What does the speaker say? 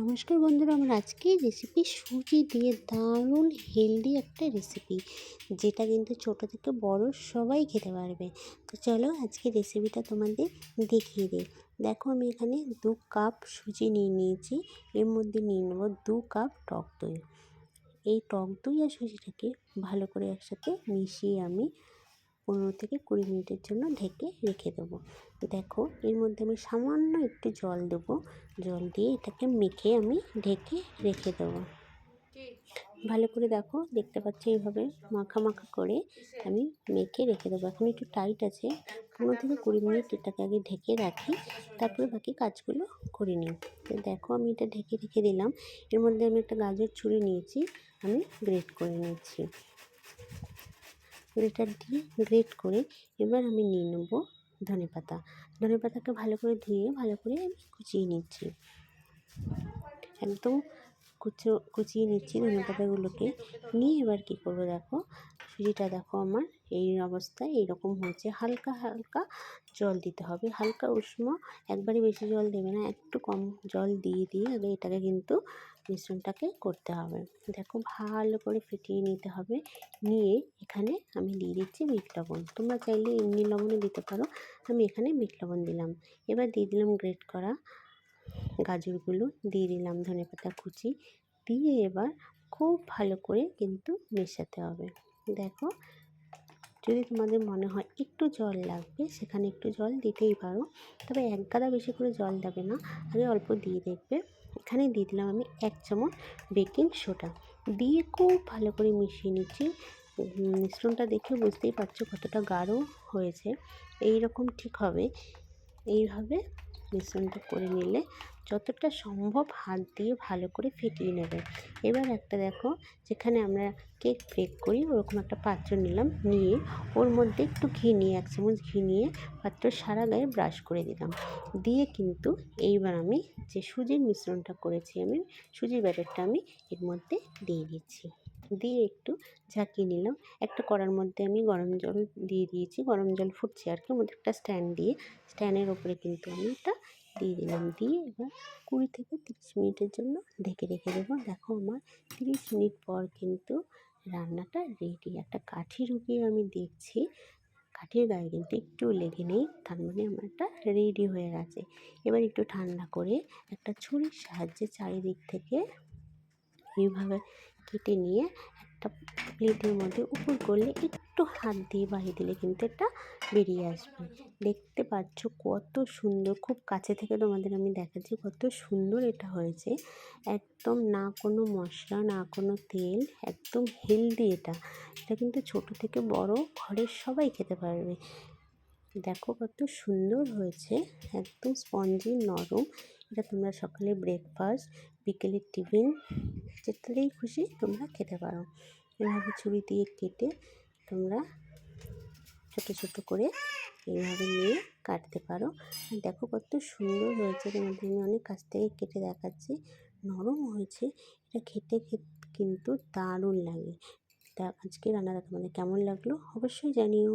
নমস্কার বন্ধুরা, আমার আজকের রেসিপি সুজি দিয়ে দারুণ হেলদি একটা রেসিপি যেটা কিন্তু ছোট থেকে বড় সবাই খেতে পারবে। তো চলো আজকে রেসিপিটা তোমাদের দেখিয়ে দিই। দেখো আমি এখানে দু কাপ সুজি নিয়ে নিয়েছি, এর মধ্যে নিয়ে নেব দু কাপ টক দই। এই টক দই আর সুজিটাকে ভালো করে একসাথে মিশিয়ে আমি পনেরো থেকে কুড়ি মিনিটের জন্য ঢেকে রেখে দেবো। দেখো, এর মধ্যে আমি সামান্য একটু জল দেবো। জল দিয়ে এটাকে মেখে আমি ঢেকে রেখে দেবো। ভালো করে দেখো, দেখতে পাচ্ছি এইভাবে মাখা মাখা করে আমি মেখে রেখে দেবো। এখন একটু টাইট আছে। পনেরো থেকে কুড়ি মিনিট এটাকে আগে ঢেকে রাখি। তারপরে বাকি কাজগুলো করে নিই। তো দেখো, আমি এটা ঢেকে রেখে দিলাম। এর মধ্যে আমি একটা গাজর ছুরি নিয়েছি, আমি গ্রেট করে নিচ্ছি গ্রেটার দিয়ে গ্রেট করে এবার আমি নিয়ে নেব ধনে পাতা ধনে পাতাকে ভালো করে ধুয়ে, ভালো করে আমি কুচিয়ে নিচ্ছি। একদম কুচো, কুচিয়ে নিচ্ছি ধনে পাতাগুলোকে নিয়ে এবার কী করব দেখো? সুজিটা দেখো আমার, এই অবস্থায় এইরকম হয়েছে। হালকা হালকা জল দিতে হবে। হালকা উষ্ণ, একবারে বেশি জল দেবে না, একটু কম জল দিয়ে দিয়ে আগে এটাকে কিন্তু মিশ্রণটাকে করতে হবে। দেখো ভালো করে ফেটিয়ে নিতে হবে। নিয়ে এখানে আমি দিয়ে দিচ্ছি বিট লবণ। তোমরা চাইলে এমনি লবণও দিতে পারো। আমি এখানে বিট লবণ দিলাম। এবার দিয়ে দিলাম গ্রেট করা গাজরগুলো দিয়ে দিলাম ধনে পাতা কুচি। দিয়ে এবার খুব ভালো করে কিন্তু মেশাতে হবে। দেখো, যদি তোমাদের মনে হয় একটু জল লাগবে, সেখানে একটু জল দিতেই পারো। তবে এক গাদা বেশি করে জল দেবে না, আগে অল্প দিয়ে দেখবে। এখানে দিয়ে দিলাম আমি এক চামচ বেকিং সোডা। দিয়ে খুব ভালো করে মিশিয়ে নিচ্ছি। মিশ্রণটা দেখে বুঝতেই পারছ কতটা গাঢ় হয়েছে। এই রকম ঠিক হবে। এইভাবে মিশ্রণটা করে নিলে যতটা সম্ভব হাত দিয়ে ভালো করে ফেটিয়ে নেবে। এবার একটা দেখো, যেখানে আমরা কেক বেক করি, ওরকম একটা পাত্র নিলাম, নিয়ে ওর মধ্যে একটু ঘি নিয়ে, এক চামচ ঘি নিয়ে পাত্র সারা গায়ে ব্রাশ করে দিলাম। দিয়ে কিন্তু এইবার আমি যে সুজির মিশ্রণটা করেছি আমি, সুজির ব্যাটারটা আমি এর মধ্যে দিয়ে দিচ্ছি। দিয়ে একটু ঝাঁকিয়ে নিলাম। একটা কড়ার মধ্যে আমি গরম জল দিয়ে দিয়েছি। গরম জল ফুটছে আর কি। মধ্যে একটা স্ট্যান্ড দিয়ে, স্ট্যান্ডের ওপরে কিন্তু আমি এটা দিয়ে দিলাম। দিয়ে এবার কুড়ি থেকে তিরিশ মিনিটের জন্য ঢেকে রেখে দেবো। দেখো আমার তিরিশ মিনিট পর কিন্তু রান্নাটা রেডি একটা কাঠি রুগিয়ে আমি দেখছি। কাঠির গায়ে কিন্তু একটু লেগে নেই। তার মানে আমার এটা রেডি হয়ে গেছে। এবার একটু ঠান্ডা করে একটা ছুরির সাহায্যে চারিদিক থেকে এইভাবে কেটে নিয়ে একটা প্লেটের মধ্যে উপর করলে একটু হাত দিয়ে বাড়িয়ে দিলে কিন্তু এটা বেরিয়ে আসবে। দেখতে পাচ্ছ কত সুন্দর, খুব কাছে থেকে তোমাদের আমি দেখাচ্ছি কত সুন্দর এটা হয়েছে। একদম না কোনো মশলা, না কোনো তেল, একদম হেলদি এটা। এটা কিন্তু ছোট থেকে বড় ঘরের সবাই খেতে পারবে। দেখো কত সুন্দর হয়েছে, একদম স্পঞ্জি নরম। এটা তোমরা সকালে ব্রেকফাস্ট বিকেলের টিফিন যেটাতেই খুশি তোমরা খেতে পারো। এভাবে ছুরি দিয়ে কেটে তোমরা ছোট ছোট করে এইভাবে নিয়ে কাটতে পারো। দেখো কত সুন্দর হয়েছে তোমাদের আমি অনেক কাছ থেকে কেটে দেখাচ্ছি। নরম হয়েছে, এটা খেতে কিন্তু দারুণ লাগে। তা আজকে রান্নাটা তোমাদের কেমন লাগল অবশ্যই জানিও।